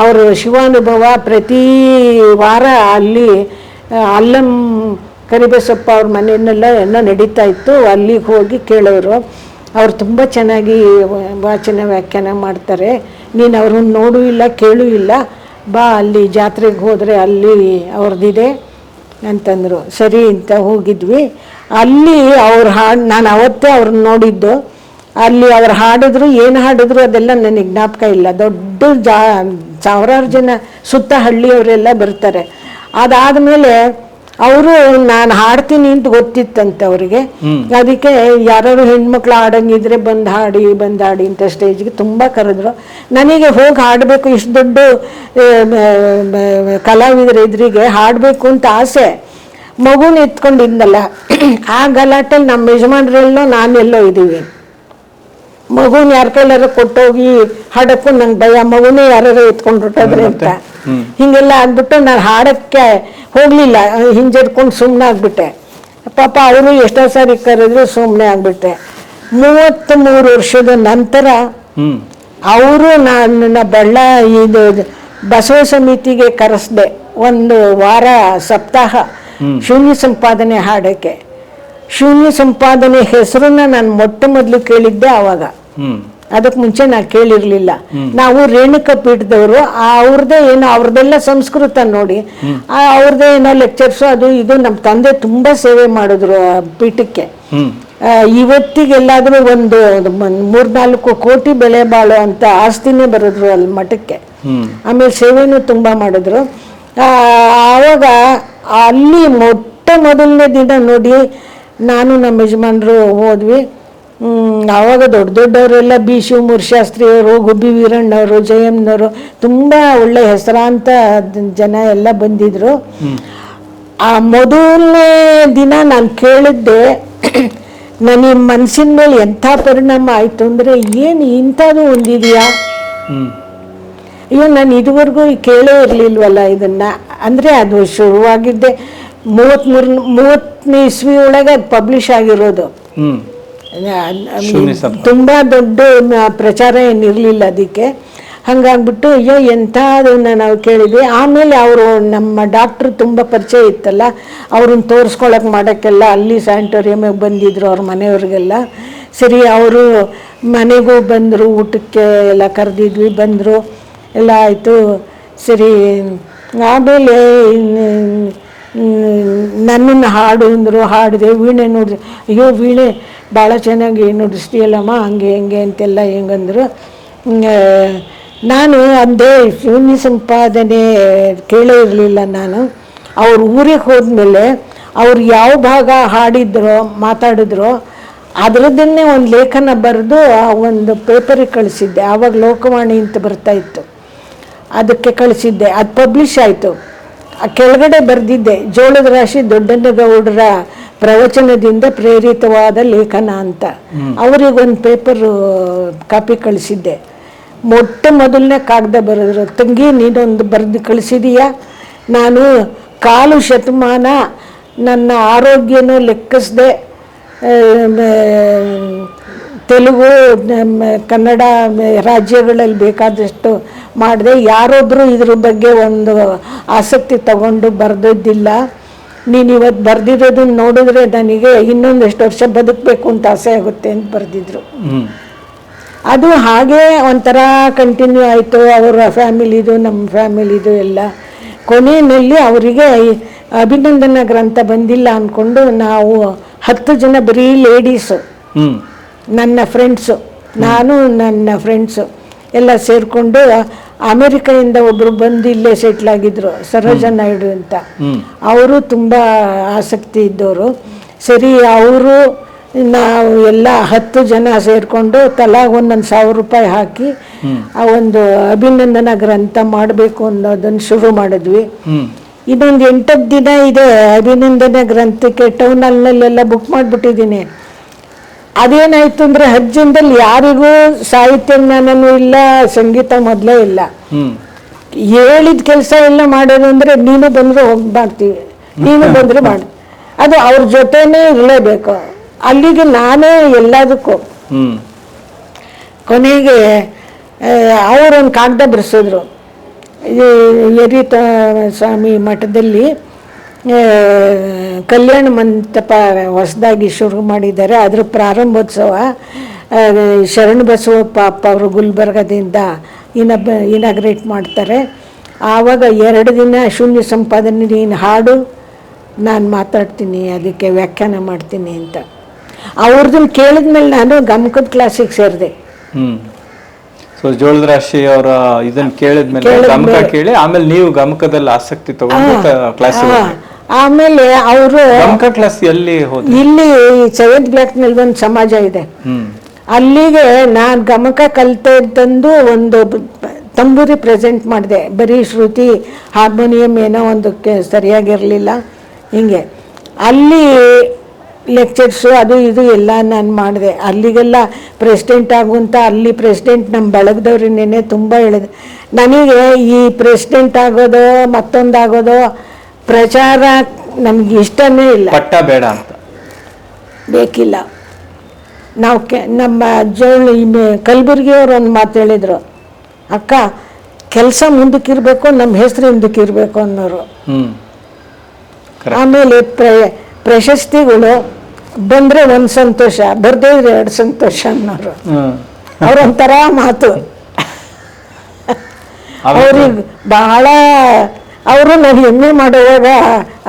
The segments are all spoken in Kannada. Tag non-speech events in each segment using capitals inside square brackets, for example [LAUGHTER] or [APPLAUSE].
ಅವರು ಶಿವಾನುಭವ ಪ್ರತಿ ವಾರ ಅಲ್ಲಿ ಅಲ್ಲಂ ಕರಿಬಸಪ್ಪ ಅವ್ರ ಮನೆಯನ್ನೆಲ್ಲ ಎಲ್ಲ ನಡೀತಾ ಇತ್ತು, ಅಲ್ಲಿಗೆ ಹೋಗಿ ಕೇಳೋರು. ಅವ್ರು ತುಂಬ ಚೆನ್ನಾಗಿ ವಾಚನ ವ್ಯಾಖ್ಯಾನ ಮಾಡ್ತಾರೆ. ನೀನು ಅವ್ರನ್ನ ನೋಡೂ ಇಲ್ಲ, ಕೇಳೂ ಇಲ್ಲ, ಬಾ ಅಲ್ಲಿ ಜಾತ್ರೆಗೆ ಹೋದರೆ ಅಲ್ಲಿ ಅವ್ರದ್ದಿದೆ ಅಂತಂದರು. ಸರಿ ಅಂತ ಹೋಗಿದ್ವಿ. ಅಲ್ಲಿ ಅವ್ರ ಹಾಡು, ನಾನು ಅವತ್ತೇ ಅವ್ರನ್ನ ನೋಡಿದ್ದು. ಅಲ್ಲಿ ಅವ್ರು ಹಾಡಿದ್ರು ಏನು ಹಾಡಿದ್ರು ಅದೆಲ್ಲ ನನಗೆ ಜ್ಞಾಪಕ ಇಲ್ಲ. ದೊಡ್ಡ ಜಾ ಸಾವಿರಾರು ಜನ ಸುತ್ತ ಹಳ್ಳಿಯವರೆಲ್ಲ ಬರ್ತಾರೆ. ಅದಾದಮೇಲೆ ಅವರು ನಾನು ಹಾಡ್ತೀನಿ ಅಂತ ಗೊತ್ತಿತ್ತಂತೆ ಅವರಿಗೆ. ಅದಕ್ಕೆ ಯಾರು ಹೆಣ್ಮಕ್ಳು ಹಾಡಂಗಿದ್ರೆ ಬಂದು ಹಾಡಿ ಬಂದು ಹಾಡಿ ಅಂತ ಸ್ಟೇಜ್ಗೆ ತುಂಬ ಕರೆದ್ರು. ನನಗೆ ಹೋಗಿ ಹಾಡಬೇಕು ಇಷ್ಟು ದೊಡ್ಡ ಕಲಾವಿದರ ಎದುರಿಗೆ ಹಾಡಬೇಕು ಅಂತ ಆಸೆ. ಮಗುನ ಎತ್ಕೊಂಡಿದ್ನಲ್ಲ. ಆ ಗಲಾಟೆಲಿ ನಮ್ಮ ಯಜಮಾನ್ರೆಲ್ಲೋ ನಾನೆಲ್ಲೋ ಇದ್ದೀವಿ. ಮಗುನ ಯಾರ ಕೈಲಾರ ಕೊಟ್ಟೋಗಿ ಹಾಡಕ್ಕೂ ನಂಗೆ ಭಯ ಮಗುನೇ ಯಾರು ಎತ್ಕೊಂಡು ಅಂತ. ಹಿಂಗೆಲ್ಲ ಆಗ್ಬಿಟ್ಟು ನಾನು ಹಾಡಕ್ಕೆ ಹೋಗ್ಲಿಲ್ಲ ಹಿಂಜರ್ಕೊಂಡು ಸುಮ್ಮನೆ ಆಗ್ಬಿಟ್ಟೆ. ಪಾಪ ಅವರು ಎಷ್ಟೋ ಸಾರಿ ಕರೆದ್ರು ಸುಮ್ಮನೆ ಆಗ್ಬಿಟ್ಟೆ. ಮೂವತ್ತ್ ಮೂರು ವರ್ಷದ ನಂತರ ಅವರು ನನ್ನ ಬಳ್ಳ ಇದು ಬಸವ ಸಮಿತಿಗೆ ಕರೆಸ್ದೆ ಒಂದು ವಾರ ಸಪ್ತಾಹ ಶೂನ್ಯ ಸಂಪಾದನೆ ಹಾಡಕ್ಕೆ. ಶೂನ್ಯ ಸಂಪಾದನೆ ಹೆಸರನ್ನ ನಾನು ಮೊಟ್ಟ ಮೊದಲು ಕೇಳಿದ್ದೆ ಆವಾಗ. ಅದಕ್ಕೆ ಮುಂಚೆ ನಾ ಕೇಳಿರ್ಲಿಲ್ಲ. ನಾವು ರೇಣುಕ ಪೀಠದವರು ಅವ್ರದ್ದೇ ಏನೋ ಅವ್ರದ್ದೆಲ್ಲ ಸಂಸ್ಕೃತ ನೋಡಿ ಅವ್ರದ್ದೇ ಏನೋ ಲೆಕ್ಚರ್ಸ್ ಅದು ಇದು ನಮ್ಮ ತಂದೆ ತುಂಬಾ ಸೇವೆ ಮಾಡಿದ್ರು ಪೀಠಕ್ಕೆ. ಇವತ್ತಿಗೆಲ್ಲಾದ್ರೂ ಒಂದು ಮೂರ್ನಾಲ್ಕು ಕೋಟಿ ಬೆಲೆ ಬಾಳೋ ಅಂತ ಆಸ್ತಿನೇ ಬರೋದ್ರು ಅಲ್ಲಿ ಮಠಕ್ಕೆ. ಆಮೇಲೆ ಸೇವೆನೂ ತುಂಬಾ ಮಾಡಿದ್ರು. ಆ, ಆವಾಗ ಅಲ್ಲಿ ಮೊಟ್ಟ ಮೊದಲನೇ ದಿನ ನೋಡಿ ನಾನು ನಮ್ಮ ಯಜಮಾನರು ಹೋದ್ವಿ. ಆವಾಗ ದೊಡ್ಡ ದೊಡ್ಡವರೆಲ್ಲ ಬಿ ಶಿವಮೂರ್ ಶಾಸ್ತ್ರಿಯವರು ಗುಬ್ಬಿ ವೀರಣ್ಣವರು ಜಯಮ್ನವರು ತುಂಬ ಒಳ್ಳೆ ಹೆಸರಾಂತ ಜನ ಎಲ್ಲ ಬಂದಿದ್ರು. ಆ ಮೊದಲನೇ ದಿನ ನಾನು ಕೇಳಿದ್ದೆ ನನ್ನ ಮನಸ್ಸಿನ ಮೇಲೆ ಎಂಥ ಪರಿಣಾಮ ಆಯಿತು ಅಂದರೆ ಏನು ಇಂಥದ್ದು ಒಂದಿದೆಯಾ? ಅಯ್ಯೋ ನಾನು ಇದುವರೆಗೂ ಕೇಳೇ ಇರಲಿಲ್ವಲ್ಲ ಇದನ್ನ. ಅಂದರೆ ಅದು ಶುರುವಾಗಿದ್ದೆ ಮೂವತ್ತ್ಮೂರು ಮೂವತ್ತನೇ ಇಸ್ವಿ ಒಳಗೆ ಅದು ಪಬ್ಲಿಷ್ ಆಗಿರೋದು. ತುಂಬ ದೊಡ್ಡ ಪ್ರಚಾರ ಏನಿರಲಿಲ್ಲ ಅದಕ್ಕೆ. ಹಂಗಾಗ್ಬಿಟ್ಟು ಅಯ್ಯೋ ಎಂಥದನ್ನ ನಾವು ಕೇಳಿದ್ವಿ. ಆಮೇಲೆ ಅವರು ನಮ್ಮ ಡಾಕ್ಟ್ರು ತುಂಬ ಪರಿಚಯ ಇತ್ತಲ್ಲ ಅವ್ರನ್ನ ತೋರಿಸ್ಕೊಳಕ್ಕೆ ಮಾಡೋಕ್ಕೆಲ್ಲ ಅಲ್ಲಿ ಸ್ಯಾನಿಟೋರಿಯಮಿಗೆ ಬಂದಿದ್ರು ಅವ್ರ ಮನೆಯವ್ರಿಗೆಲ್ಲ. ಸರಿ ಅವರು ಮನೆಗೂ ಬಂದರು ಊಟಕ್ಕೆ ಎಲ್ಲ ಕರೆದಿದ್ವಿ ಬಂದರು. ಎಲ್ಲ ಆಯಿತು. ಸರಿ ಆಮೇಲೆ ನನ್ನನ್ನು ಹಾಡು ಅಂದರು ಹಾಡಿದೆ, ವೀಣೆ ನೋಡಿದೆ. ಅಯ್ಯೋ, ವೀಣೆ ಭಾಳ ಚೆನ್ನಾಗಿ ನುಡಿಸ್ತೀಯಲ್ಲಮ್ಮ ಹಂಗೆ, ಹೆಂಗೆ ಅಂತೆಲ್ಲ ಹೆಂಗಂದರು. ನಾನು ಅಂದೆ ಶೂನ್ಯ ಸಂಪಾದನೆ ಕೇಳೇ ಇರಲಿಲ್ಲ ನಾನು. ಅವ್ರ ಊರಿಗೆ ಹೋದ್ಮೇಲೆ ಅವ್ರು ಯಾವ ಭಾಗ ಹಾಡಿದ್ರೋ, ಮಾತಾಡಿದ್ರೋ, ಅದರದ್ದನ್ನೇ ಒಂದು ಲೇಖನ ಬರೆದು ಒಂದು ಪೇಪರಿಗೆ ಕಳಿಸಿದ್ದೆ. ಆವಾಗ ಲೋಕವಾಣಿ ಅಂತ ಬರ್ತಾಯಿತ್ತು ಅದಕ್ಕೆ ಕಳಿಸಿದ್ದೆ. ಅದು ಪಬ್ಲಿಷ್ ಆಯಿತು. ಕೆಳಗಡೆ ಬರೆದಿದ್ದೆ. ಜೋಳದ ರಾಶಿ ದೊಡ್ಡನಗೌಡರ ಪ್ರವಚನದಿಂದ ಪ್ರೇರಿತವಾದ ಲೇಖನ ಅಂತ. ಅವರಿಗೊಂದು ಪೇಪರ್ ಕಾಪಿ ಕಳಿಸಿದ್ದೆ. ಮೊಟ್ಟ ಮೊದಲನೇ ಕಾಗದ ಬರೆದ್ರು ತಂಗಿ ನೀನೊಂದು ಬರೆದು ಕಳಿಸಿದೀಯಾ? ನಾನು ಕಾಲು ಶತಮಾನ ನನ್ನ ಆರೋಗ್ಯನೂ ಲೆಕ್ಕಿಸದೆ ತೆಲುಗು ಕನ್ನಡ ರಾಜ್ಯಗಳಲ್ಲಿ ಬೇಕಾದಷ್ಟು ಮಾಡಿದೆ. ಯಾರೊಬ್ಬರು ಇದ್ರ ಬಗ್ಗೆ ಒಂದು ಆಸಕ್ತಿ ತಗೊಂಡು ಬರೆದಿದ್ದಿಲ್ಲ. ನೀನು ಇವತ್ತು ಬರೆದಿರೋದನ್ನ ನೋಡಿದ್ರೆ ನನಗೆ ಇನ್ನೊಂದೆಷ್ಟು ವರ್ಷ ಬದುಕಬೇಕು ಅಂತ ಆಸೆ ಆಗುತ್ತೆ ಅಂತ ಬರೆದಿದ್ರು. ಅದು ಹಾಗೆ ಒಂಥರ ಕಂಟಿನ್ಯೂ ಆಯಿತು. ಅವರ ಫ್ಯಾಮಿಲಿದು ನಮ್ಮ ಫ್ಯಾಮಿಲಿದು ಎಲ್ಲ. ಕೊನೆಯಲ್ಲಿ ಅವರಿಗೆ ಅಭಿನಂದನಾ ಗ್ರಂಥ ಬಂದಿಲ್ಲ ಅಂದ್ಕೊಂಡು ನಾವು ಹತ್ತು ಜನ ಬರೀ ಲೇಡೀಸು ನನ್ನ ಫ್ರೆಂಡ್ಸು ನಾನು ನನ್ನ ಫ್ರೆಂಡ್ಸು ಎಲ್ಲ ಸೇರಿಕೊಂಡು ಅಮೆರಿಕೆಯಿಂದ ಒಬ್ಬರು ಬಂದು ಇಲ್ಲೇ ಸೆಟ್ಲ್ ಆಗಿದ್ರು ಸರೋಜ ನಾಯ್ಡು ಅಂತ. ಅವರು ತುಂಬ ಆಸಕ್ತಿ ಇದ್ದವರು. ಸರಿ ಅವರು ನಾವು ಎಲ್ಲ ಹತ್ತು ಜನ ಸೇರಿಕೊಂಡು ತಲಾ ಒಂದೊಂದು ಸಾವಿರ ರೂಪಾಯಿ ಹಾಕಿ ಆ ಒಂದು ಅಭಿನಂದನ ಗ್ರಂಥ ಮಾಡಬೇಕು ಅನ್ನೋದನ್ನು ಶುರು ಮಾಡಿದ್ವಿ. ಇನ್ನೊಂದು ಎಂಟತ್ತು ದಿನ ಇದೆ ಅಭಿನಂದನೆ ಗ್ರಂಥಕ್ಕೆ ಟೌನಲ್ಲೆಲ್ಲ ಬುಕ್ ಮಾಡಿಬಿಟ್ಟಿದ್ದೀನಿ. ಅದೇನಾಯ್ತು ಅಂದ್ರೆ ಹಜ್ಜನದಲ್ಲಿ ಯಾರಿಗೂ ಸಾಹಿತ್ಯ ಜ್ಞಾನನೂ ಇಲ್ಲ ಸಂಗೀತ ಮೊದಲೇ ಇಲ್ಲ. ಹೇಳಿದ ಕೆಲಸ ಎಲ್ಲ ಮಾಡೋದು ಅಂದ್ರೆ ನೀನು ಬಂದ್ರೆ ಹೋಗಿ ಮಾಡ್ತೀವಿ. ನೀನು ಬಂದ್ರೆ ಮಾಡಿ. ಅದು ಅವ್ರ ಜೊತೆನೇ ಇರಲೇಬೇಕು. ಅಲ್ಲಿಗೆ ನಾನೇ ಎಲ್ಲದಕ್ಕೂ. ಕೊನೆಗೆ ಅವರೊಂದು ಕಾಗದ ಬರೆಸಿದ್ರು. ಈ ಯರಿತ ಸ್ವಾಮಿ ಮಠದಲ್ಲಿ ಕಲ್ಯಾಣ ಮಂಟಪ ಹೊಸದಾಗಿ ಶುರು ಮಾಡಿದ್ದಾರೆ. ಅದ್ರ ಪ್ರಾರಂಭೋತ್ಸವ ಶರಣ ಬಸವಪ್ಪ ಅಪ್ಪ ಅವರು ಗುಲ್ಬರ್ಗದಿಂದ ಇನಬ್ ಇನಾಗ್ರೇಟ್ ಮಾಡ್ತಾರೆ. ಆವಾಗ ಎರಡು ದಿನ ಶೂನ್ಯ ಸಂಪಾದನೆ ನೀನು ಹಾಡು ನಾನು ಮಾತಾಡ್ತೀನಿ ಅದಕ್ಕೆ ವ್ಯಾಖ್ಯಾನ ಮಾಡ್ತೀನಿ ಅಂತ. ಅವ್ರದ್ದನ್ನು ಕೇಳಿದ್ಮೇಲೆ ನಾನು ಗಮಕದ ಕ್ಲಾಸಿಗೆ ಸೇರಿದೆ. ಹ್ಮ್. ಸೊ ಜೋಳದ ರಾಶಿ ಅವರ ಇದನ್ನ ಕೇಳಿದ್ಮೇಲೆ ಕೇಳಿದ್ಮೇಲೆ- ಗಮಕ ಕೇಳಿ ಆಮೇಲೆ ನೀವು ಗಮಕದಲ್ಲಿ ಆಸಕ್ತಿ ತಗೊಂಡು ಕ್ಲಾಸ್ ಆಮೇಲೆ ಅವರು ಕ್ಲಾಸ್ ಎಲ್ಲಿ ಇಲ್ಲಿ ಸೈಯದ್ ಬ್ಲಾಕ್ನಲ್ಲಿ ಒಂದು ಸಮಾಜ ಇದೆ. ಅಲ್ಲಿಗೆ ನಾನು ಗಮಕ ಕಲಿತೆ ತಂದು ಒಂದು ತಂಬೂರಿ ಪ್ರೆಸೆಂಟ್ ಮಾಡಿದೆ. ಬರೀ ಶ್ರುತಿ ಹಾರ್ಮೋನಿಯಂ ಏನೋ ಒಂದು ಸರಿಯಾಗಿ ಸರಿಯಾಗಿರಲಿಲ್ಲ. ಹಿಂಗೆ. ಅಲ್ಲಿ ಲೆಕ್ಚರ್ಸು ಅದು ಇದು ಎಲ್ಲ ನಾನು ಮಾಡಿದೆ. ಅಲ್ಲಿಗೆಲ್ಲ ಪ್ರೆಸಿಡೆಂಟ್ ಆಗುವಂಥ ಅಲ್ಲಿ ಪ್ರೆಸಿಡೆಂಟ್ ನಮ್ಮ ಬಳಗದವ್ರನ್ನೇನೆ ತುಂಬ ಹೇಳಿದೆ. ನನಗೆ ಈ ಪ್ರೆಸಿಡೆಂಟ್ ಆಗೋದು ಮತ್ತೊಂದಾಗೋದು ಪ್ರಚಾರ ನಮ್ಗೆ ಇಷ್ಟನೇ ಇಲ್ಲ. ಪಟ್ಟ ಬೇಡ ಅಂತ. ಬೇಕಿಲ್ಲ. ನಾವು ಕೆ ನಮ್ಮ ಜೋಳು ಕಲಬುರಗಿಯವ್ರು ಒಂದು ಮಾತು ಹೇಳಿದರು. ಅಕ್ಕ ಕೆಲಸ ಮುಂದಕ್ಕಿರಬೇಕು ನಮ್ಮ ಹೆಸರು ಹಿಂದಕ್ಕಿರಬೇಕು ಅನ್ನೋರು. ಆಮೇಲೆ ಪ್ರ ಪ್ರಶಸ್ತಿಗಳು ಬಂದರೆ ಒಂದು ಸಂತೋಷ ಬರ್ದೇ ಇದ್ರೆ ಎರಡು ಸಂತೋಷ ಅನ್ನೋರು. ಅವ್ರೊಂಥರ ಮಾತು. [LAUGHS] ಅವ್ರಿಗೆ ಬಹಳ ಅವರು ನಾನು ಎಂ ಎ ಮಾಡುವಾಗ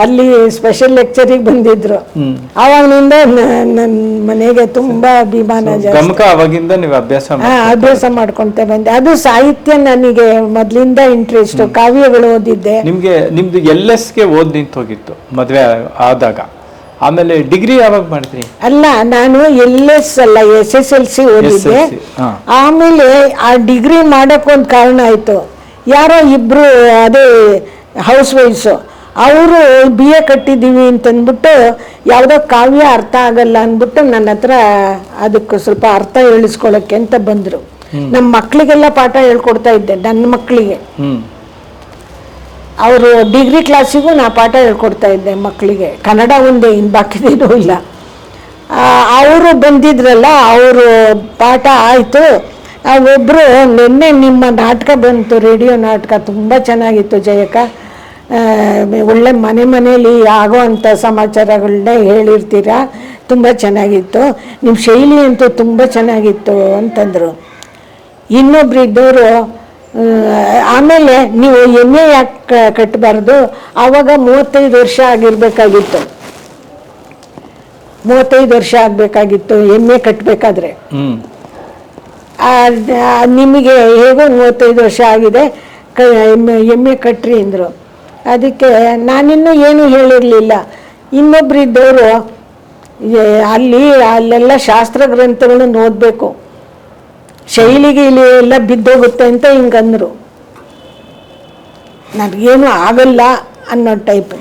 ಅಲ್ಲಿ ಸ್ಪೆಷಲ್ ಲೆಕ್ಚರಿಗೆ ಬಂದಿದ್ರು. ಅವಾಗಿನಿಂದ ನನ್ನ ಮನೆಗೆ ತುಂಬಾ ಅಭಿಮಾನ ಜಾಸ್ತಿ. ನೀವು ಅಭ್ಯಾಸ ಅಭ್ಯಾಸ ಮಾಡ್ಕೊಂತ ಬಂದೆ. ಅದು ಸಾಹಿತ್ಯ ನನಗೆ ಮೊದ್ಲಿಂದ ಇಂಟ್ರೆಸ್ಟ್ ಕಾವ್ಯಗಳು ಓದಿದ್ದೆ. ನಿಮ್ಗೆ ನಿಮ್ದು ಎಲ್ಗೆ ಓದ್ ನಿಂತು ಹೋಗಿತ್ತು ಮದ್ವೆ ಆದಾಗ. ಆಮೇಲೆ ಡಿಗ್ರಿ ಯಾವಾಗ ಮಾಡಿದ್ರಿ ಅಲ್ಲ ನಾನು ಎಲ್ ಎಸ್ ಅಲ್ಲ ಎಸ್ ಎಸ್ ಎಲ್ ಸಿ ಓದಿದ್ದೆ. ಆಮೇಲೆ ಆ ಡಿಗ್ರಿ ಒಂದು ಕಾರಣ ಆಯ್ತು. ಯಾರೋ ಇಬ್ರು ಅದೇ ಹೌಸ್ ವೈಫ್ಸು ಅವರು ಬಿ ಎ ಕಟ್ಟಿದ್ದೀವಿ ಅಂತಂದ್ಬಿಟ್ಟು ಯಾವುದೋ ಕಾವ್ಯ ಅರ್ಥ ಆಗಲ್ಲ ಅಂದ್ಬಿಟ್ಟು ನನ್ನ ಹತ್ರ ಅದಕ್ಕೆ ಸ್ವಲ್ಪ ಅರ್ಥ ಹೇಳಿಸ್ಕೊಳ್ಳೋಕ್ಕೆ ಅಂತ ಬಂದರು. ನಮ್ಮ ಮಕ್ಕಳಿಗೆಲ್ಲ ಪಾಠ ಹೇಳ್ಕೊಡ್ತಾ ಇದ್ದೆ ನನ್ನ ಮಕ್ಕಳಿಗೆ. ಅವರು ಡಿಗ್ರಿ ಕ್ಲಾಸಿಗೂ ನಾ ಪಾಠ ಹೇಳ್ಕೊಡ್ತಾ ಇದ್ದೆ ಮಕ್ಕಳಿಗೆ. ಕನ್ನಡ ಒಂದೇ ಇನ್ನು ಬಾಕಿದೇನೂ ಇಲ್ಲ ಅವರು ಬಂದಿದ್ರಲ್ಲ ಅವರು ಪಾಠ ಆಯಿತು. ಒಬ್ಬರು ನಿನ್ನೆ ನಿಮ್ಮ ನಾಟಕ ಬಂತು ರೇಡಿಯೋ ನಾಟಕ ತುಂಬ ಚೆನ್ನಾಗಿತ್ತು ಜಯಕ ಆ, ಒಳ್ಳೆ ಮನೆ ಮನೆಯಲ್ಲಿ ಆಗೋ ಅಂಥ ಸಮಾಚಾರಗಳನ್ನೇ ಹೇಳಿರ್ತೀರಾ? ತುಂಬ ಚೆನ್ನಾಗಿತ್ತು. ನಿಮ್ಮ ಶೈಲಿ ಅಂತೂ ತುಂಬ ಚೆನ್ನಾಗಿತ್ತು ಅಂತಂದರು. ಇನ್ನೊಬ್ರು ಇದ್ದವರು ಆಮೇಲೆ ನೀವು ಎಮ್ಮೆ ಯಾಕೆ ಕಟ್ಟಬಾರ್ದು ಆವಾಗ ಮೂವತ್ತೈದು ವರ್ಷ ಆಗಿರಬೇಕಾಗಿತ್ತು. ಮೂವತ್ತೈದು ವರ್ಷ ಆಗಬೇಕಾಗಿತ್ತು ಎಮ್ಮೆ ಕಟ್ಟಬೇಕಾದ್ರೆ ಹ್ಮ್. ನಿಮಗೆ ಹೇಗೋ ಮೂವತ್ತೈದು ವರ್ಷ ಆಗಿದೆ. ಕ ಎಮ್ಮೆ ಎಮ್ಮೆ ಕಟ್ರಿ ಅಂದರು. ಅದಕ್ಕೆ ನಾನಿನ್ನು ಏನೂ ಹೇಳಿರಲಿಲ್ಲ. ಇನ್ನೊಬ್ರು ಇದ್ದವರು ಅಲ್ಲಿ ಅಲ್ಲೆಲ್ಲ ಶಾಸ್ತ್ರ ಗ್ರಂಥಗಳನ್ನು ಓದಬೇಕು ಶೈಲಿಗೆ ಇಲ್ಲಿ ಎಲ್ಲ ಬಿದ್ದೋಗುತ್ತೆ ಅಂತ ಹಿಂಗಂದ್ರು. ನನಗೇನು ಆಗಲ್ಲ ಅನ್ನೋ ಟೈಪ್.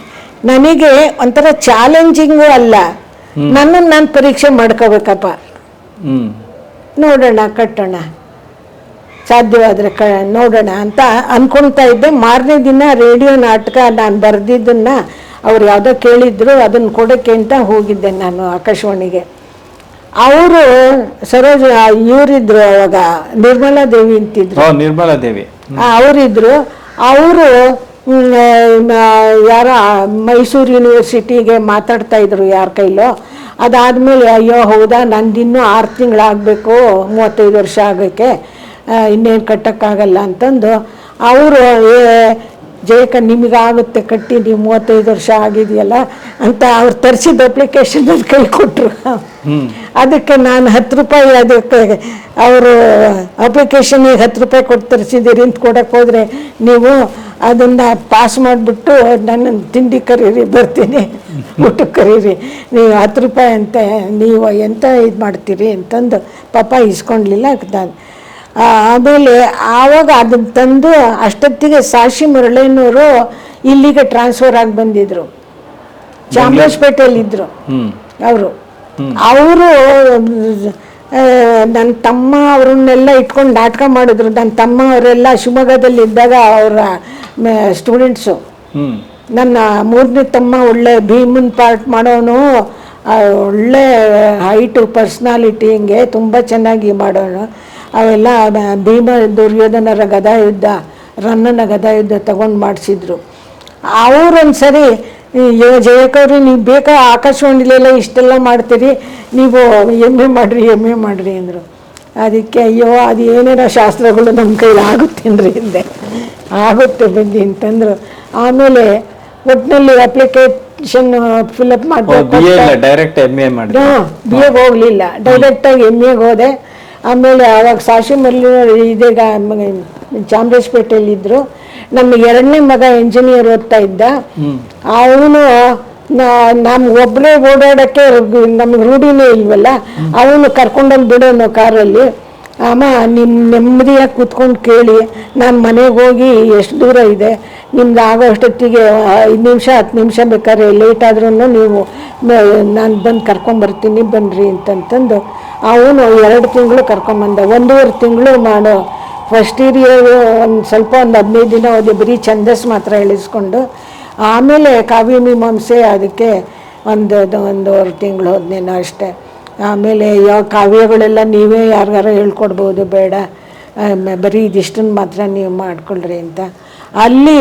ನನಗೆ ಒಂಥರ ಚಾಲೆಂಜಿಂಗು ಅಲ್ಲ. ನನ್ನನ್ನು ನಾನು ಪರೀಕ್ಷೆ ಮಾಡ್ಕೋಬೇಕಪ್ಪ. ನೋಡೋಣ ಕಟ್ಟೋಣ. ಸಾಧ್ಯವಾದರೆ ಕ ನೋಡೋಣ ಅಂತ ಅನ್ಕೊಳ್ತಾ ಇದ್ದೆ. ಮಾರನೇ ದಿನ ರೇಡಿಯೋ ನಾಟಕ ನಾನು ಬರೆದಿದ್ದನ್ನ ಅವ್ರು ಯಾವುದೋ ಕೇಳಿದ್ರು ಅದನ್ನು ಕೊಡೋಕ್ಕೆ ಅಂತ ಹೋಗಿದ್ದೆ ನಾನು ಆಕಾಶವಾಣಿಗೆ. ಅವರು ಸರೋಜ ಇವರಿದ್ರು ಅವಾಗ ನಿರ್ಮಲಾ ದೇವಿ ಅಂತಿದ್ರು. ನಿರ್ಮಲಾ ದೇವಿ. ಅವರಿದ್ರು. ಅವರು ಯಾರ ಮೈಸೂರು ಯೂನಿವರ್ಸಿಟಿಗೆ ಮಾತಾಡ್ತಾ ಇದ್ರು ಯಾರ ಕೈಲೋ. ಅದಾದಮೇಲೆ ಅಯ್ಯೋ ಹೌದಾ ನಂದಿನ್ನೂ ಆರು ತಿಂಗಳಾಗಬೇಕು ಮೂವತ್ತೈದು ವರ್ಷ ಆಗೋಕ್ಕೆ ಇನ್ನೇನು ಕಟ್ಟೋಕ್ಕಾಗಲ್ಲ ಅಂತಂದು ಅವರು ಜಯಕ ನಿಮಗಾಗುತ್ತೆ ಕಟ್ಟಿ ನೀವು ಮೂವತ್ತೈದು ವರ್ಷ ಆಗಿದೆಯಲ್ಲ ಅಂತ ಅವ್ರು ತರಿಸಿದ ಅಪ್ಲಿಕೇಶನ್ ಕೈ ಕೊಟ್ಟರು ಅದಕ್ಕೆ ನಾನು ಹತ್ತು ರೂಪಾಯಿ ಅದಕ್ಕೆ ಅವರು ಅಪ್ಲಿಕೇಶನಿಗೆ ಹತ್ತು ರೂಪಾಯಿ ಕೊಟ್ಟು ತರಿಸಿದ್ದೀರಿ ಅಂತ ಕೊಡಕ್ಕೆ ಹೋದರೆ ನೀವು ಅದನ್ನು ಪಾಸ್ ಮಾಡಿಬಿಟ್ಟು ನನ್ನ ತಿಂಡಿ ಕರೀರಿ ಬರ್ತೀನಿ. ಊಟಕ್ಕೆ ಕರೀರಿ. ನೀವು ಹತ್ತು ರೂಪಾಯಿ ಅಂತ ನೀವು ಎಂತ ಇದು ಮಾಡ್ತೀರಿ ಅಂತಂದು ಪಾಪ ಇಸ್ಕೊಂಡ್ಲಿಲ್ಲ ನಾನು. ಆಮೇಲೆ ಆವಾಗ ಅದನ್ನ ತಂದು ಅಷ್ಟೊತ್ತಿಗೆ ಸಾಶಿ ಮುರಳೇನವರು ಇಲ್ಲಿಗೆ ಟ್ರಾನ್ಸ್ಫರ್ ಆಗಿ ಬಂದಿದ್ರು. ಚಾಮರಾಜಪೇಟೆಯಲ್ಲಿದ್ದರು ಇದ್ರು. ಅವರು. ಅವರು ನನ್ನ ತಮ್ಮ ಅವ್ರನ್ನೆಲ್ಲ ಇಟ್ಕೊಂಡು ನಾಟಕ ಮಾಡಿದ್ರು. ನನ್ನ ತಮ್ಮ ಅವರೆಲ್ಲ ಶಿವಮೊಗ್ಗದಲ್ಲಿ ಇದ್ದಾಗ ಅವರ ಸ್ಟೂಡೆಂಟ್ಸು ನನ್ನ ಮೂರನೇ ತಮ್ಮ ಒಳ್ಳೆ ಭೀಮನ್ ಪಾರ್ಟ್ ಮಾಡೋನು ಒಳ್ಳೆ ಹೈಟು ಪರ್ಸ್ನಾಲಿಟಿ ಹಿಂಗೆ ತುಂಬ ಚೆನ್ನಾಗಿ ಮಾಡೋನು. ಅವೆಲ್ಲ ಭೀಮ ದುರ್ಯೋಧನರ ಗದಾ ಯುದ್ಧ ರನ್ನನ ಗದಾಯುದ್ಧ ತಗೊಂಡು ಮಾಡಿಸಿದ್ರು. ಅವರೊಂದ್ಸರಿ ಜಯಕವ್ರಿ ನೀವು ಬೇಕಾ ಆಕಾಶವಾಣಿಲೆಲ್ಲ ಇಷ್ಟೆಲ್ಲ ಮಾಡ್ತೀರಿ ನೀವು ಎಂ ಎ ಮಾಡಿರಿ ಎಂ ಎ ಮಾಡಿರಿ ಅಂದರು. ಅದಕ್ಕೆ ಅಯ್ಯೋ ಅದು ಏನೇನೋ ಶಾಸ್ತ್ರಗಳು ನಮ್ಮ ಕೈಲಿ ಆಗುತ್ತೇನ್ರಿ ಹಿಂದೆ ಆಗುತ್ತೆ ಬನ್ನಿ ಅಂತಂದ್ರು. ಆಮೇಲೆ ಒಟ್ಟಿನಲ್ಲಿ ಅಪ್ಲಿಕೇಶನ್ ಫಿಲಪ್ ಮಾಡಿ ಮಾಡಬೇಕು ಬಿ ಎಗೆ ಹೋಗ್ಲಿಲ್ಲ. ಡೈರೆಕ್ಟಾಗಿ ಎಂ ಎಗೆ ಹೋದೆ. ಆಮೇಲೆ ಆವಾಗ ಸಾಶಿ ಮಲ್ಲಿ ಇದೀಗ ಚಾಮರಾಜಪೇಟೆಯಲ್ಲಿದ್ದರು ನಮ್ಮ ಎರಡನೇ ಮಗ ಇಂಜಿನಿಯರ್ ಓದ್ತಾ ಇದ್ದ. ಅವನು ನಮ್ಮ ಒಬ್ಬರೇ ಓಡಾಡೋಕ್ಕೆ ನಮ್ಗೆ ರೂಢಿನೇ ಇಲ್ವಲ್ಲ? ಅವನು ಕರ್ಕೊಂಡೋಗಿ ಬಿಡೋನು ಕಾರಲ್ಲಿ. ಅಮ್ಮ ನಿಮ್ಮ ನೆಮ್ಮದಿಯಾಗಿ ಕೂತ್ಕೊಂಡು ಕೇಳಿ. ನಾನು ಮನೆಗೆ ಹೋಗಿ ಎಷ್ಟು ದೂರ ಇದೆ? ನಿಮ್ದು ಆಗೋ ಅಷ್ಟೊತ್ತಿಗೆ ಐದು ನಿಮಿಷ ಹತ್ತು ನಿಮಿಷ ಬೇಕಾದ್ರೆ ಲೇಟ್ ಆದ್ರೂ ನೀವು ನಾನು ಬಂದು ಕರ್ಕೊಂಬರ್ತೀನಿ ಬನ್ನಿರಿ ಅಂತಂತಂದು. ಅವನು ಎರಡು ತಿಂಗಳು ಕರ್ಕೊಂಬಂದ, ಒಂದೂವರೆ ತಿಂಗಳು ಮಾಡು ಫಸ್ಟ್ ಇಯರ್ ಒಂದು ಸ್ವಲ್ಪ ಒಂದು ಹದಿನೈದು ದಿನ ಓದಿ ಬರೀ ಛಂದಸ್ ಮಾತ್ರ ಇಳಿಸ್ಕೊಂಡು, ಆಮೇಲೆ ಕಾವ್ಯ ಮೀಮಾಂಸೆ ಅದಕ್ಕೆ ಒಂದು ಒಂದೂವರೆ ತಿಂಗಳು ಹೋದ್ನೇನೋ ಅಷ್ಟೇ. ಆಮೇಲೆ ಯಾವ ಕಾವ್ಯಗಳೆಲ್ಲ ನೀವೇ ಯಾರಿಗಾರ ಹೇಳ್ಕೊಡ್ಬೋದು, ಬೇಡ. ಬರೀ ಇದಿಷ್ಟನ್ನು ಮಾತ್ರ ನೀವು ಮಾಡ್ಕೊಳ್ರಿ ಅಂತ. ಅಲ್ಲಿ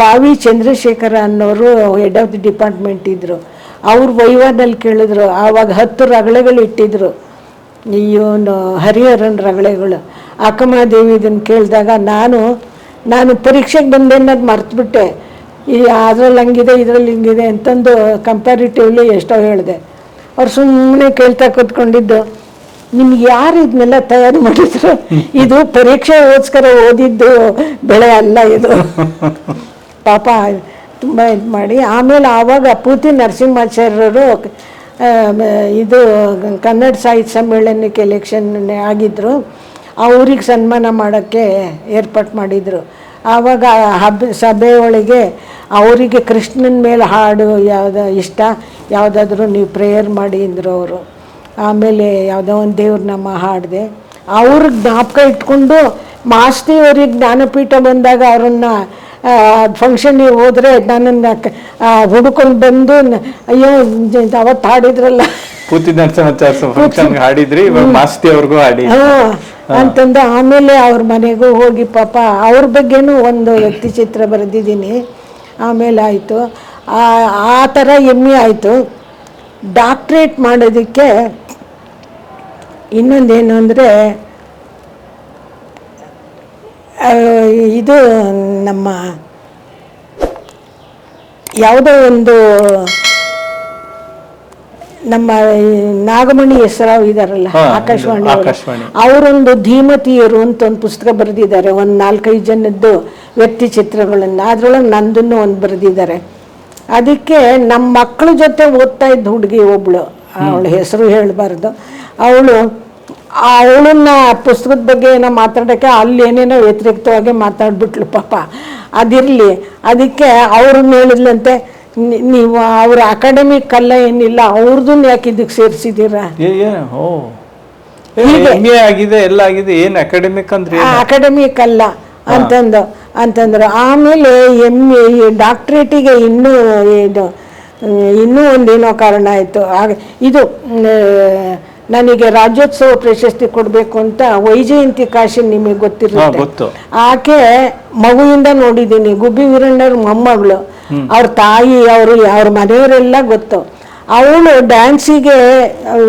ಪಾವಿ ಚಂದ್ರಶೇಖರ ಅನ್ನೋರು ಹೆಡ್ ಆಫ್ ದಿ ಡಿಪಾರ್ಟ್ಮೆಂಟ್ ಇದ್ದರು ಅವ್ರ ವೈವಾದಲ್ಲಿ ಕೇಳಿದ್ರು, ಆವಾಗ ಹತ್ತು ರಗಳೆಗಳು ಇಟ್ಟಿದ್ರು. ಇವನು ಹರಿಹರನ್ ರಗಳೆಗಳು. ಅಕ್ಕಮಹಾದೇವಿ ಇದನ್ನು ಕೇಳಿದಾಗ ನಾನು ನಾನು ಪರೀಕ್ಷೆಗೆ ಬಂದೆ ಅನ್ನೋದು ಮರ್ತುಬಿಟ್ಟೆ. ಈ ಅದ್ರಲ್ಲಿ ಹಂಗಿದೆ ಇದರಲ್ಲಿ ಹಿಂಗಿದೆ ಅಂತಂದು ಕಂಪ್ಯಾರಿಟಿವ್ಲಿ ಎಷ್ಟೋ ಹೇಳಿದೆ. ಅವ್ರು ಸುಮ್ಮನೆ ಕೇಳ್ತಾ ಕೂತ್ಕೊಂಡಿದ್ದು. ನಿಮ್ಗೆ ಯಾರು ಇದನ್ನೆಲ್ಲ ತಯಾರು ಮಾಡಿದ್ರು? ಇದು ಪರೀಕ್ಷೆಗೋಸ್ಕರ ಓದಿದ್ದು ಬೆಳೆ ಅಲ್ಲ ಇದು. ಪಾಪ ತುಂಬ ಇದು ಮಾಡಿ. ಆಮೇಲೆ ಆವಾಗ ಪೂತಿ ನರಸಿಂಹಾಚಾರ್ಯರು ಇದು ಕನ್ನಡ ಸಾಹಿತ್ಯ ಸಮ್ಮೇಳನಕ್ಕೆ ಎಲೆಕ್ಷನ್ ಆಗಿದ್ದರು ಅವ್ರಿಗೆ ಸನ್ಮಾನ ಮಾಡೋಕ್ಕೆ ಏರ್ಪಾಟ್ ಮಾಡಿದರು. ಆವಾಗ ಹಬ್ಬ ಸಭೆ ಒಳಗೆ ಅವರಿಗೆ ಕೃಷ್ಣನ ಮೇಲೆ ಹಾಡು ಯಾವುದೋ ಇಷ್ಟ, ಯಾವುದಾದ್ರೂ ನೀವು ಪ್ರೇಯರ್ ಮಾಡಿ ಅಂದರು ಅವರು. ಆಮೇಲೆ ಯಾವುದೋ ಒಂದು ದೇವ್ರ ನಮ್ಮ ಹಾಡಿದೆ. ಅವ್ರಿಗೆ ಜ್ಞಾಪಕ ಇಟ್ಕೊಂಡು ಮಾಸ್ತಿ ಅವ್ರಿಗೆ ಜ್ಞಾನಪೀಠ ಬಂದಾಗ ಅವ್ರನ್ನ ಫಂಕ್ಷನ್ಗೆ ಹೋದರೆ ನನ್ನನ್ನು ಹುಡುಕೊಂಡು ಬಂದು ಅಯ್ಯೋ ಅವತ್ತು ಹಾಡಿದ್ರಲ್ಲ. ಪೂತಿ ಹಾಡಿದ್ರಿ ಇವಾಗ ಮಾಸ್ತಿ ಅವ್ರಿಗೂ ಹಾಡಿ. ಅಂತಂದು ಆಮೇಲೆ ಅವ್ರ ಮನೆಗೂ ಹೋಗಿ ಪಾಪ ಅವ್ರ ಬಗ್ಗೆನೂ ಒಂದು ವ್ಯಕ್ತಿ ಚಿತ್ರ ಬರೆದಿದ್ದೀನಿ. ಆಮೇಲೆ ಆಯಿತು. ಆ ಥರ ಎಮ್ಮೆ ಆಯಿತು. ಡಾಕ್ಟ್ರೇಟ್ ಮಾಡೋದಕ್ಕೆ ಇನ್ನೊಂದೇನು ಅಂದರೆ ಇದು ನಮ್ಮ ಯಾವುದೋ ಒಂದು ನಮ್ಮ ನಾಗಮಣಿ ಹೆಸರಾವ್ ಇದಾರಲ್ಲ ಆಕಾಶವಾಣಿ. ಅವರೊಂದು ಧೀಮತಿಯರು ಅಂತ ಒಂದು ಪುಸ್ತಕ ಬರೆದಿದ್ದಾರೆ ಒಂದು ನಾಲ್ಕೈದು ಜನದ್ದು ವ್ಯಕ್ತಿ ಚಿತ್ರಗಳನ್ನ. ಅದರೊಳಗೆ ನಂದನ್ನು ಒಂದು ಬರೆದಿದ್ದಾರೆ. ಅದಕ್ಕೆ ನಮ್ಮ ಮಕ್ಕಳ ಜೊತೆ ಓದ್ತಾ ಇದ್ದ ಹುಡುಗಿ ಒಬ್ಳು ಅವಳ ಹೆಸರು ಹೇಳಬಾರ್ದು. ಅವಳು ಅವಳನ್ನ ಪುಸ್ತಕದ ಬಗ್ಗೆ ಏನೋ ಮಾತಾಡೋಕ್ಕೆ ಅಲ್ಲಿ ಏನೇನೋ ವ್ಯತಿರಿಕ್ತವಾಗಿ ಮಾತಾಡ್ಬಿಟ್ಲು ಪಾಪ. ಅದಿರಲಿ ಅದಕ್ಕೆ ಅವ್ರನ್ನ ಹೇಳಿದ್ಲಂತೆ ನೀವು ಅವ್ರ ಅಕಾಡೆಮಿಕ್ ಅಲ್ಲ ಏನಿಲ್ಲ ಅವ್ರದ್ದು ಯಾಕೆ ಇದಕ್ಕೆ ಸೇರಿಸಿದ್ದೀರಾ? ಆಗಿದೆ ಎಲ್ಲ ಆಗಿದೆ ಏನು ಅಕಾಡೆಮಿಕ್ ಅಂದ್ರೆ? ಅಕಾಡೆಮಿಕ್ ಅಲ್ಲ ಅಂತಂದು ಅಂತಂದ್ರು. ಆಮೇಲೆ ಎಂ ಎ ಡಾಕ್ಟ್ರೇಟಿಗೆ ಇನ್ನೂ ಇದು ಇನ್ನೂ ಒಂದೇನೋ ಕಾರಣ ಆಯಿತು. ಆಗ ಇದು ನನಗೆ ರಾಜ್ಯೋತ್ಸವ ಪ್ರಶಸ್ತಿ ಕೊಡಬೇಕು ಅಂತ ವೈಜಯಂತಿ ಕಾಶಿ ನಿಮಗೆ ಗೊತ್ತಿರುತ್ತೆ. ಗೊತ್ತು. ಆಕೆ ಮಗುವಿಂದ ನೋಡಿದ್ದೀನಿ ಗುಬ್ಬಿ ವೀರಣ್ಣವ್ರ ಮೊಮ್ಮಗಳು. ಅವ್ರ ತಾಯಿ ಅವರು ಅವ್ರ ಮನೆಯವರೆಲ್ಲ ಗೊತ್ತು. ಅವಳು ಡ್ಯಾನ್ಸಿಗೆ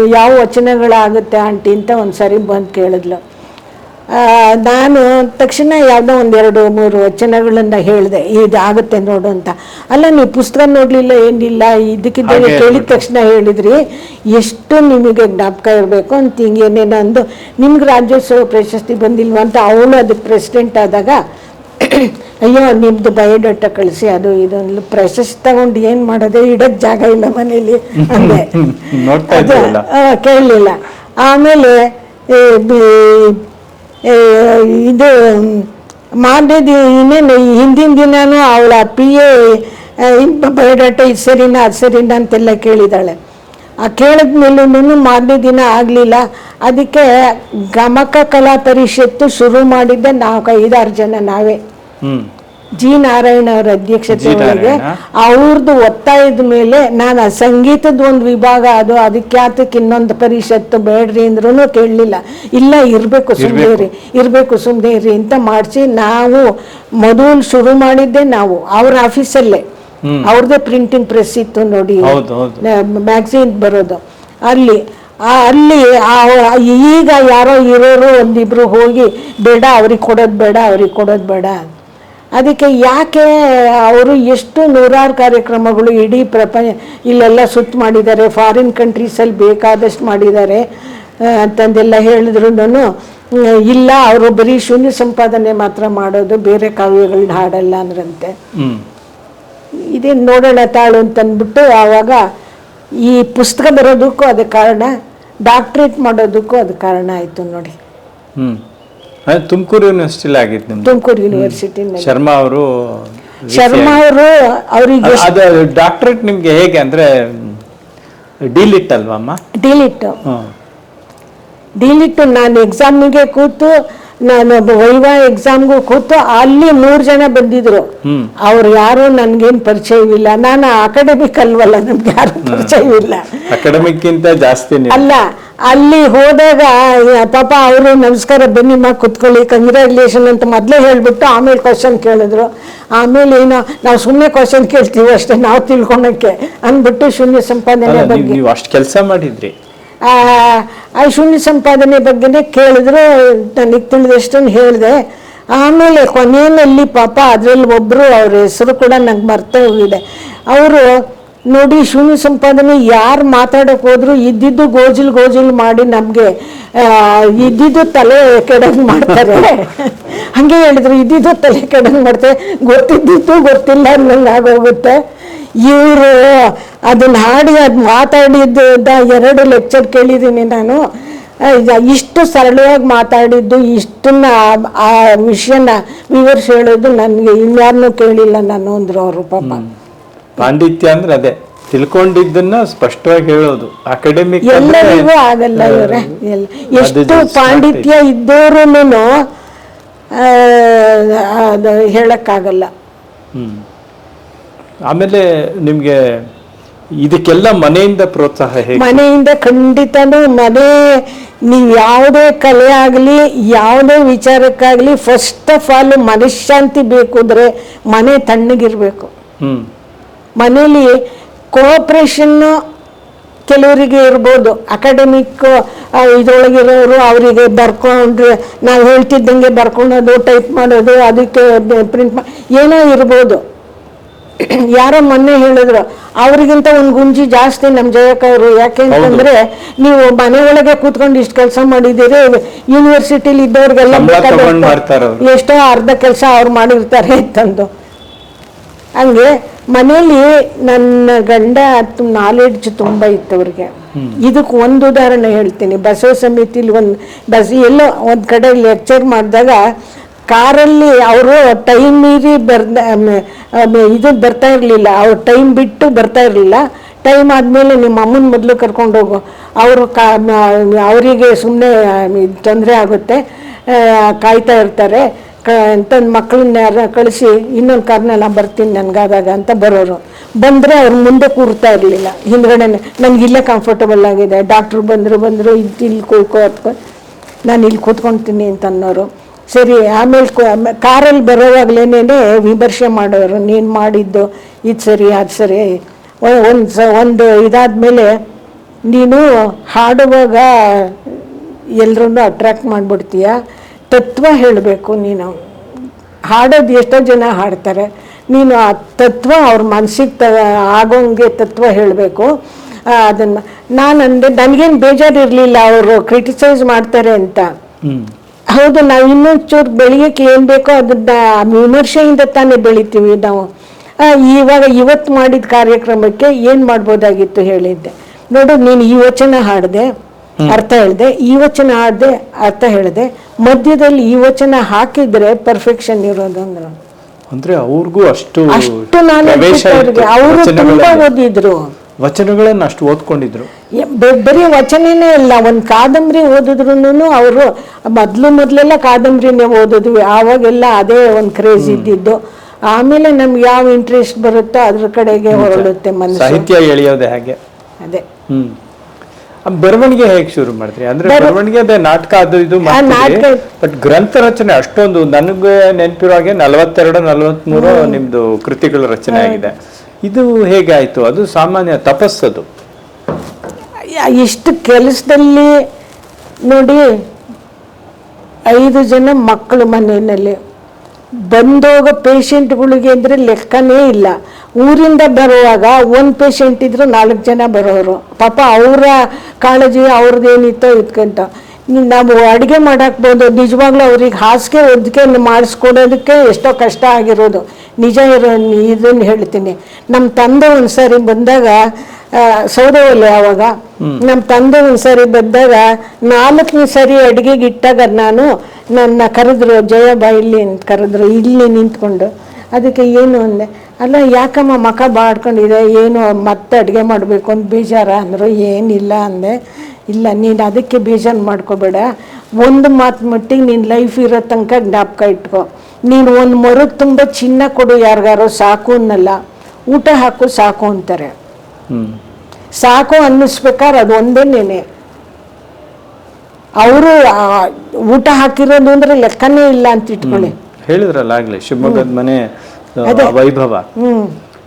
ಯಾವ ವಚನಗಳಾಗುತ್ತೆ ಆಂಟಿ ಅಂತ ಒಂದು ಸರಿ ಬಂದು ಕೇಳಿದ್ಲು. ನಾನು ತಕ್ಷಣ ಯಾವುದೋ ಒಂದೆರಡು ಮೂರು ವಚನಗಳನ್ನ ಹೇಳಿದೆ ಇದು ಆಗುತ್ತೆ ನೋಡು ಅಂತ. ಅಲ್ಲ ನೀವು ಪುಸ್ತಕ ನೋಡಲಿಲ್ಲ ಏನಿಲ್ಲ ಇದಕ್ಕಿದ್ದೇನೆ ಕೇಳಿದ ತಕ್ಷಣ ಹೇಳಿದ್ರಿ ಎಷ್ಟು ನಿಮಗೆ ಜ್ಞಾಪಕ ಇರಬೇಕು ಅಂತ ಹಿಂಗೇನೇ ಅಂದು ನಿಮ್ಗೆ ರಾಜ್ಯೋತ್ಸವ ಪ್ರಶಸ್ತಿ ಬಂದಿಲ್ವ ಅಂತ ಅವಳು ಅದಕ್ಕೆ ಪ್ರೆಸಿಡೆಂಟ್ ಆದಾಗ ಅಯ್ಯೋ ನಿಮ್ದು ಬಯೋಡಾಟ ಕಳಿಸಿ ಅದು ಇದೊಂದು ಪ್ರಶಸ್ತಿ ತಗೊಂಡು ಏನು ಮಾಡೋದೆ ಇಡಕ್ಕೆ ಜಾಗ ಇಲ್ಲ ಮನೇಲಿ ಅಂದೆ. [LAUGHS] ಕೇಳಲಿಲ್ಲ. ಆಮೇಲೆ ಇದು ಮಾರನೇ ದಿನ ಇನ್ನೇನು ಹಿಂದಿನ ದಿನಾನು ಅವಳ ಪಿ ಎ ಬಯೋಡಾಟ ಇದು ಸರಿನಾ, ಅದು ಸರಿನಾ ಅಂತೆಲ್ಲ ಕೇಳಿದ್ದಾಳೆ ಆ ಕೇಳಿದ್ಮೇಲೂ ಮಾರನೇ ದಿನ ಆಗಲಿಲ್ಲ. ಅದಕ್ಕೆ ಗಮಕ ಕಲಾ ಪರಿಷತ್ತು ಶುರು ಮಾಡಿದ್ದೆ ನಾವು ಐದಾರು ಜನ ನಾವೇ. ಜಿ ನಾರಾಯಣ ಅವರ ಅಧ್ಯಕ್ಷತೆ ಜಿ ಒಳಗೆ ಅವ್ರದ್ದು ಒತ್ತಾಯದ ಮೇಲೆ ನಾನು ಆ ಸಂಗೀತದ ಒಂದು ವಿಭಾಗ ಅದು ಅದಕ್ಕೆ ಆತಕ್ಕೆ ಇನ್ನೊಂದು ಪರಿಷತ್ತು ಬೇಡ್ರಿ ಅಂದ್ರೂ ಕೇಳಲಿಲ್ಲ. ಇಲ್ಲ ಇರಬೇಕು ಸುಮ್ಮನೆ ಇರಿ ಇರಬೇಕು ಸುಮ್ಮನೆ ಅಂತ ಮಾಡಿಸಿ ನಾವು ಮೊದಲು ಶುರು ಮಾಡಿದ್ದೆ ನಾವು ಅವ್ರ ಆಫೀಸಲ್ಲೇ. ಅವ್ರದ್ದೇ ಪ್ರಿಂಟಿಂಗ್ ಪ್ರೆಸ್ ಇತ್ತು ನೋಡಿ. ಮ್ಯಾಗ್ಝಿನ್ ಬರೋದು. ಅಲ್ಲಿ ಆ ಅಲ್ಲಿ ಆ- ಈಗ ಯಾರೋ ಇರೋರು ಒಂದಿಬ್ರು ಹೋಗಿ ಬೇಡ ಅವ್ರಿಗೆ ಕೊಡೋದು ಬೇಡ ಅವ್ರಿಗೆ ಕೊಡೋದು ಬೇಡ ಅದಕ್ಕೆ ಯಾಕೆ ಅವರು ಎಷ್ಟು ನೂರಾರು ಕಾರ್ಯಕ್ರಮಗಳು ಇಡೀ ಪ್ರಪಂಚ ಇಲ್ಲೆಲ್ಲ ಸುತ್ತ ಮಾಡಿದ್ದಾರೆ ಫಾರಿನ್ ಕಂಟ್ರೀಸಲ್ಲಿ ಬೇಕಾದಷ್ಟು ಮಾಡಿದ್ದಾರೆ ಅಂತಂದೆಲ್ಲ ಹೇಳಿದ್ರು ಇಲ್ಲ ಅವರು ಬರೀ ಶೂನ್ಯ ಸಂಪಾದನೆ ಮಾತ್ರ ಮಾಡೋದು ಬೇರೆ ಕಾವ್ಯಗಳನ್ನ ಹಾಡಲ್ಲ ಅಂದ್ರಂತೆ. ಇದೇನು ಇದೇ ನೋಡೋಣ ತಾಳು ಅಂತಂದ್ಬಿಟ್ಟು ಆವಾಗ ಈ ಪುಸ್ತಕ ಬರೋದಕ್ಕೂ ಅದು ಕಾರಣ ಡಾಕ್ಟ್ರೇಟ್ ಮಾಡೋದಕ್ಕೂ ಅದು ಕಾರಣ ಆಯಿತು ನೋಡಿ. ತುಮಕೂರು ಯೂನಿವರ್ಸಿಟಿಲಿ ಆಗಿತ್ತು ನಿಮ್ದು. ತುಮಕೂರು ಯೂನಿವರ್ಸಿಟಿ ಶರ್ಮಾ ಅವರು ಶರ್ಮಾ ಅವರು ಅವರಿಗೆ ಅದು ಡಾಕ್ಟರೇಟ್ ನಿಮ್ಗೆ ಹೇಗೆ ಅಂದ್ರೆ ಡಿಲಿಟ್ ಅಲ್ವಾ ಅಮ್ಮ? ಡಿಲಿಟ್ ಡಿಲಿಟ್ ನಾನು ಎಕ್ಸಾಮ್ಗೆ ಕೂತು ನಾನು ವೈವಾ ಎಕ್ಸಾಮ್ಗೂ ಕೂತು ಅಲ್ಲಿ ಮೂರು ಜನ ಬಂದಿದ್ರು. ಅವ್ರು ಯಾರು ನನ್ಗೇನು ಪರಿಚಯವಿಲ್ಲ. ನಾನು ಅಕಾಡೆಮಿಕ್ ಅಲ್ವಲ್ಲ ನಮ್ಗೆ ಯಾರು ಪರಿಚಯವಿಲ್ಲ. ಅಕಾಡೆಮಿಕ್ಕಿಂತ ಜಾಸ್ತಿ ಅಲ್ಲ ಅಲ್ಲಿ ಹೋದಾಗ ಪಾಪ ಅವರು ನಮಸ್ಕಾರ ಬನ್ನಿ ಮಾ ಕುತ್ಕೊಳ್ಳಿ ಕಂಗ್ರ್ಯಾಚುಲೇಷನ್ ಅಂತ ಮೊದಲೇ ಹೇಳ್ಬಿಟ್ಟು ಆಮೇಲೆ ಕ್ವಶನ್ ಕೇಳಿದ್ರು. ಆಮೇಲೆ ಏನೋ ನಾವು ಸುಮ್ಮನೆ ಕ್ವಶನ್ ಕೇಳ್ತೀವಿ ಅಷ್ಟೇ ನಾವು ತಿಳ್ಕೊಳಕ್ಕೆ ಅಂದ್ಬಿಟ್ಟು ಶೂನ್ಯ ಸಂಪಾದನೆ ಬಗ್ಗೆ. ನೀವು ಅಷ್ಟು ಕೆಲಸ ಮಾಡಿದ್ರಿ. ಆ, ಶೂನ್ಯ ಸಂಪಾದನೆ ಬಗ್ಗೆನೇ ಕೇಳಿದ್ರು ನನಗೆ ತಿಳಿದಷ್ಟನ್ನು ಹೇಳಿದೆ. ಆಮೇಲೆ ಕೊನೆಯಲ್ಲಿ ಪಾಪ ಅದರಲ್ಲಿ ಒಬ್ಬರು ಅವ್ರ ಹೆಸರು ಕೂಡ ನಂಗೆ ಮರ್ತಾ ಹೋಗಿದೆ. ಅವರು ನೋಡಿ ಶೂನ್ಯ ಸಂಪಾದನೆ ಯಾರು ಮಾತಾಡೋಕೆ ಹೋದ್ರು ಇದ್ದಿದ್ದು ಗೋಜಿಲ್ ಗೋಜಿಲ್ ಮಾಡಿ ನಮಗೆ ಇದ್ದಿದ್ದು ತಲೆ ಕೆಡಂಗ್ ಮಾಡ್ತಾರೆ. ಹಾಗೆ ಹೇಳಿದ್ರು ಇದ್ದಿದ್ದು ತಲೆ ಕೆಡಂಗ್ ಮಾಡ್ತಾರೆ. ಗೊತ್ತಿದ್ದಿದ್ದು ಗೊತ್ತಿಲ್ಲ ಅನ್ನಂಗೆ ಆಗೋಗುತ್ತೆ. ಇವರು ಅದನ್ನ ಹಾಡಿ ಅದು ಮಾತಾಡಿದ್ದು ಎರಡು ಲೆಕ್ಚರ್ ಕೇಳಿದ್ದೀನಿ ನಾನು. ಇಷ್ಟು ಸರಳವಾಗಿ ಮಾತಾಡಿದ್ದು ಇಷ್ಟನ್ನ ಆ- ವಿಷಯನ ವಿವರಿಸಿ ಹೇಳೋದು ನನಗೆ ಇನ್ಯಾರನ್ನೂ ಕೇಳಿಲ್ಲ ನಾನು ಅಂದ್ರು ಅವರು ಪಾಪ. ಪಾಂಡಿತ್ಯ ಅಂದ್ರೆ ಅದೇ ತಿಳ್ಕೊಂಡಿದ್ದನ್ನ ಸ್ಪಷ್ಟವಾಗಿ ಹೇಳೋದು. ಅಕಾಡೆಮಿಕ್ ಎಲ್ಲರಿಗೂ ಆಗಲ್ಲ ಇವರೇ. ಎಲ್ಲ ಎಷ್ಟು ಪಾಂಡಿತ್ಯ ಇದ್ದವರು ಅದು ಹೇಳಕ್ಕಾಗಲ್ಲ. ಆಮೇಲೆ ನಿಮ್ಗೆ ಇದಕ್ಕೆಲ್ಲ ಮನೆಯಿಂದ ಪ್ರೋತ್ಸಾಹ ಹೇಗೆ? ಮನೆಯಿಂದ ಖಂಡಿತನೂ ಮನೆ ನೀವು ಯಾವುದೇ ಕಲೆ ಆಗಲಿ ಯಾವುದೇ ವಿಚಾರಕ್ಕಾಗಲಿ ಫಸ್ಟ್ ಆಫ್ ಆಲ್ ಮನಃಶಾಂತಿ ಬೇಕು ಅಂದರೆ ಮನೆ ತಣ್ಣಗಿರಬೇಕು. ಮನೇಲಿ ಕೋಆಪ್ರೇಷನ್ನು ಕೆಲವರಿಗೆ ಇರ್ಬೋದು. ಅಕಾಡೆಮಿಕ್ ಇದ್ರೊಳಗಿರೋರು ಅವರಿಗೆ ಬರ್ಕೊಂಡ್ರೆ ನಾವು ಹೇಳ್ತಿದ್ದಂಗೆ ಬರ್ಕೊಳೋದು ಟೈಪ್ ಮಾಡೋದು ಅದಕ್ಕೆ ಪ್ರಿಂಟ್ ಏನೋ ಇರ್ಬೋದು. ಯಾರೋ ಮೊನ್ನೆ ಹೇಳಿದ್ರು ಅವರಿಗಿಂತ ಒಂದು ಗುಂಜಿ ಜಾಸ್ತಿ ನಮ್ಮ ಜಯಕ್ಕ ಅವರು ಯಾಕೆ ಅಂತಂದ್ರೆ ನೀವು ಮನೆ ಒಳಗೆ ಕೂತ್ಕೊಂಡು ಇಷ್ಟು ಕೆಲಸ ಮಾಡಿದ್ದೀರಿ ಯೂನಿವರ್ಸಿಟಿಲಿ ಇದ್ದವ್ರಿಗೆಲ್ಲ ಎಷ್ಟೋ ಅರ್ಧ ಕೆಲಸ ಅವ್ರು ಮಾಡಿರ್ತಾರೆ ಅಂತಂದು. ಹಂಗೆ ಮನೆಯಲ್ಲಿ ನನ್ನ ಗಂಡ ನಾಲೆಡ್ಜ್ ತುಂಬ ಇತ್ತು ಅವ್ರಿಗೆ. ಇದಕ್ಕೆ ಒಂದು ಉದಾಹರಣೆ ಹೇಳ್ತೀನಿ. ಬಸವ ಸಮಿತಿಲಿ ಒಂದು ಬಸ್ ಎಲ್ಲೋ ಒಂದು ಕಡೆ ಲೆಕ್ಚರ್ ಮಾಡಿದಾಗ ಕಾರಲ್ಲಿ ಅವರು ಟೈಮ್ ಮೀರಿ ಬರ್ದ ಇದು ಬರ್ತಾ ಇರಲಿಲ್ಲ. ಅವ್ರು ಟೈಮ್ ಬಿಟ್ಟು ಬರ್ತಾ ಇರಲಿಲ್ಲ. ಟೈಮ್ ಆದಮೇಲೆ ನಿಮ್ಮ ಅಮ್ಮನ ಮೊದಲು ಕರ್ಕೊಂಡು ಹೋಗು. ಅವರು ಕಾ ಅವರಿಗೆ ಸುಮ್ಮನೆ ತೊಂದರೆ ಆಗುತ್ತೆ. ಕಾಯ್ತಾ ಇರ್ತಾರೆ. ಕ ಅಂತಂದು ಮಕ್ಕಳನ್ನ ಯಾರ ಕಳಿಸಿ ಇನ್ನೊಂದು ಕಾರ್ನೆಲ್ಲ ಬರ್ತೀನಿ ನನಗಾದಾಗ ಅಂತ ಬರೋರು. ಬಂದರೆ ಅವ್ರು ಮುಂದೆ ಕೂರ್ತಾ ಇರಲಿಲ್ಲ. ಹಿಂದ್ಗಡೆನೆ ನನಗೆ ಇಲ್ಲೇ ಕಂಫರ್ಟಬಲ್ ಆಗಿದೆ. ಡಾಕ್ಟ್ರು ಬಂದರು ಬಂದರು ಇಲ್ಲಿ ಕೂತ್ಕೋ ಅತ್ಕೊ ನಾನು ಇಲ್ಲಿ ಕೂತ್ಕೊಳ್ತೀನಿ ಅಂತ ಅನ್ನೋರು. ಸರಿ, ಆಮೇಲೆ ಕಾರಲ್ಲಿ ಬರೋವಾಗಲೇನೇ ವಿಮರ್ಶೆ ಮಾಡೋರು, ನೀನು ಮಾಡಿದ್ದು ಇದು ಸರಿ, ಅದು ಸರಿ. ಒಂದು ಸ ಒಂದು ಇದಾದ್ಮೇಲೆ ನೀನು ಹಾಡುವಾಗ ಎಲ್ಲರೂ ಅಟ್ರಾಕ್ಟ್ ಮಾಡಿಬಿಡ್ತೀಯ? ತತ್ವ ಹೇಳಬೇಕು ನೀನು. ಹಾಡೋದು ಎಷ್ಟೋ ಜನ ಹಾಡ್ತಾರೆ. ನೀನು ಆ ತತ್ವ ಅವ್ರ ಮನಸ್ಸಿಗೆ ತ ಆಗೋಂಗೆ ತತ್ವ ಹೇಳಬೇಕು. ಅದನ್ನು ನಾನು ಅಂದೆ ನನಗೇನು ಬೇಜಾರು ಇರಲಿಲ್ಲ ಅವರು ಕ್ರಿಟಿಸೈಸ್ ಮಾಡ್ತಾರೆ ಅಂತ. ಹೌದು ನಾವು ಇನ್ನೂ ಚೂರು ಬೆಳೆಯೋಕೆ ಏನು ಬೇಕೋ ಅದನ್ನ ವಿಮರ್ಶೆಯಿಂದ ತಾನೇ ಬೆಳಿತೀವಿ. ನಾವು ಇವಾಗ ಇವತ್ತು ಮಾಡಿದ ಕಾರ್ಯಕ್ರಮಕ್ಕೆ ಏನು ಮಾಡ್ಬೋದಾಗಿತ್ತು ಹೇಳಿದ್ದೆ. ನೋಡು ನೀನು ಈ ವಚನ ಹಾಡಿದೆ ಅರ್ಥ ಹೇಳಿದೆ ಈ ವಚನ ಹಾಡಿದೆ ಅರ್ಥ ಹೇಳಿದೆ. ಮಧ್ಯದಲ್ಲಿ ಈ ವಚನ ಹಾಕಿದ್ರೆ ಪರ್ಫೆಕ್ಷನ್ ಇರೋದು ಅಂದ್ರೆ. ಅಂದ್ರೆ ಅವ್ರಿಗೂ ಅಷ್ಟು ಅಷ್ಟು ನಾನು ಅವರು ತುಂಬಾ. ಓದಿದ್ರು. ವಚನಗಳನ್ನ ಅಷ್ಟು ಓದ್ಕೊಂಡಿದ್ರು. ಬರೀ ವಚನನೇ ಇಲ್ಲ ಒಂದು ಕಾದಂಬರಿ ಓದಿದ್ರು ಅವರು ಮೊದ್ಲು ಮೊದ್ಲೆಲ್ಲ ಕಾದಂಬರಿನೇ ಓದಿದ್ವಿ ಆವಾಗೆಲ್ಲ ಅದೇ ಒಂದು ಕ್ರೇಜ್ ಇದ್ದಿದ್ದು. ಆಮೇಲೆ ನಮ್ಗೆ ಯಾವ ಇಂಟ್ರೆಸ್ಟ್ ಬರುತ್ತೋ ಅದ್ರ ಕಡೆಗೆ ಹೊರಡುತ್ತೆ ಮನಸ್ಸು. ಸಾಹಿತ್ಯ ಎಳೆಯೋದೇ ಹಾಗೆ. ಅದೇ. ಹ್ಮ್. ಬರವಣಿಗೆ ಹೇಗೆ ಶುರು ಮಾಡಿದ್ರಿ ಅಂದ್ರೆ ಬರವಣಿಗೆ ಅದೇ ನಾಟಕ ಅದು ಇದು ಬಟ್ ಗ್ರಂಥ ರಚನೆ ಅಷ್ಟೊಂದು ನನಗೆ ನೆನಪಿರೋ ಹಾಗೆ ನಲವತ್ತೆರಡು ನಲವತ್ಮೂರು ನಿಮ್ದು ಕೃತಿಗಳ ರಚನೆ ಆಗಿದೆ. ಇದು ಹೇಗಾಯಿತು ಅದು ಸಾಮಾನ್ಯ ತಪಸ್ಸದು. ಇಷ್ಟು ಕೆಲಸದಲ್ಲಿ ನೋಡಿ, ಐದು ಜನ ಮಕ್ಕಳು ಮನೆಯಲ್ಲಿ. ಬಂದೋಗೋ ಪೇಷಂಟ್ಗಳಿಗೆ ಅಂದರೆ ಲೆಕ್ಕನೇ ಇಲ್ಲ. ಊರಿಂದ ಬರುವಾಗ ಒಂದು ಪೇಷಂಟ್ ಇದ್ದರು ನಾಲ್ಕು ಜನ ಬರೋರು. ಪಾಪ ಅವರ ಕಾಳಜಿ ಅವ್ರದ್ದೇನಿತ್ತೋ ಇದ್ಕೊಂತ. ನಾವು ಅಡುಗೆ ಮಾಡಾಕ್ಬೋದು ನಿಜವಾಗ್ಲೂ ಅವ್ರಿಗೆ ಹಾಸಿಗೆ ಒದ್ಕೆ ಮಾಡಿಸ್ಕೊಡೋದಕ್ಕೆ ಎಷ್ಟೋ ಕಷ್ಟ ಆಗಿರೋದು. ನಿಜ ಇರೋ ಇದನ್ನು ಹೇಳ್ತೀನಿ. ನಮ್ಮ ತಂದೆ ಒಂದ್ಸರಿ ಸಾರಿ ಬಂದಾಗ ಸೌದೆ ಒಲೆ ಅವಾಗ ನಮ್ಮ ತಂದೆ ಒಂದ್ಸರಿ ಸಾರಿ ಬಂದಾಗ ನಾಲ್ಕನೇ ಸರಿ ಅಡುಗೆಗೆ ಇಟ್ಟಾಗ ನಾನು ನನ್ನ ಕರೆದ್ರು ಜಯಬಾ ಇಲ್ಲಿ ಅಂತ ಕರೆದ್ರು. ಇಲ್ಲಿ ನಿಂತ್ಕೊಂಡು. ಅದಕ್ಕೆ ಏನು ಅಂದೆ ಅಲ್ಲ ಯಾಕಮ್ಮ ಮಕ ಬಾಡ್ಕೊಂಡಿದೆ? ಏನು ಮತ್ತೆ ಅಡುಗೆ ಮಾಡಬೇಕು? ಅಂತ ಬೇಜಾರ ಅಂದರು. ಏನಿಲ್ಲ ಅಂದೆ ಇಲ್ಲ ನೀನು ಅದಕ್ಕೆ ಬೇಜಾರು ಮಾಡ್ಕೋಬೇಡ. ಒಂದು ಮಾತು ಮಟ್ಟಿಗೆ ನೀನು ಲೈಫ್ ಇರೋ ತನಕ ಜ್ಞಾಪಕ ಇಟ್ಕೊ. ನೀನು ಒಂದು ಮರದ ತುಂಬ ಚಿನ್ನ ಕೊಡು ಯಾರಿಗಾರೋ ಸಾಕು ಅನ್ನಲ್ಲ ಊಟ ಹಾಕು ಸಾಕು ಅಂತಾರೆ. ಸಾಕು ಅನ್ನಿಸ್ಬೇಕಾದ್ರೆ ಅದು ಒಂದೇ ನೆನೆ. ಅವರು ಊಟ ಹಾಕಿರೋದು ಅಂದ್ರೆ ಲೆಕ್ಕನೇ ಇಲ್ಲ ಅಂತ ಇಟ್ಕೊಳ್ಳಿ. ಹೇಳಿದ್ರಲ್ಲ ಆಗ್ಲಿ ಶಿವಮೊಗ್ಗದ ಮನೆ ವೈಭವ. ಹ್ಮ್.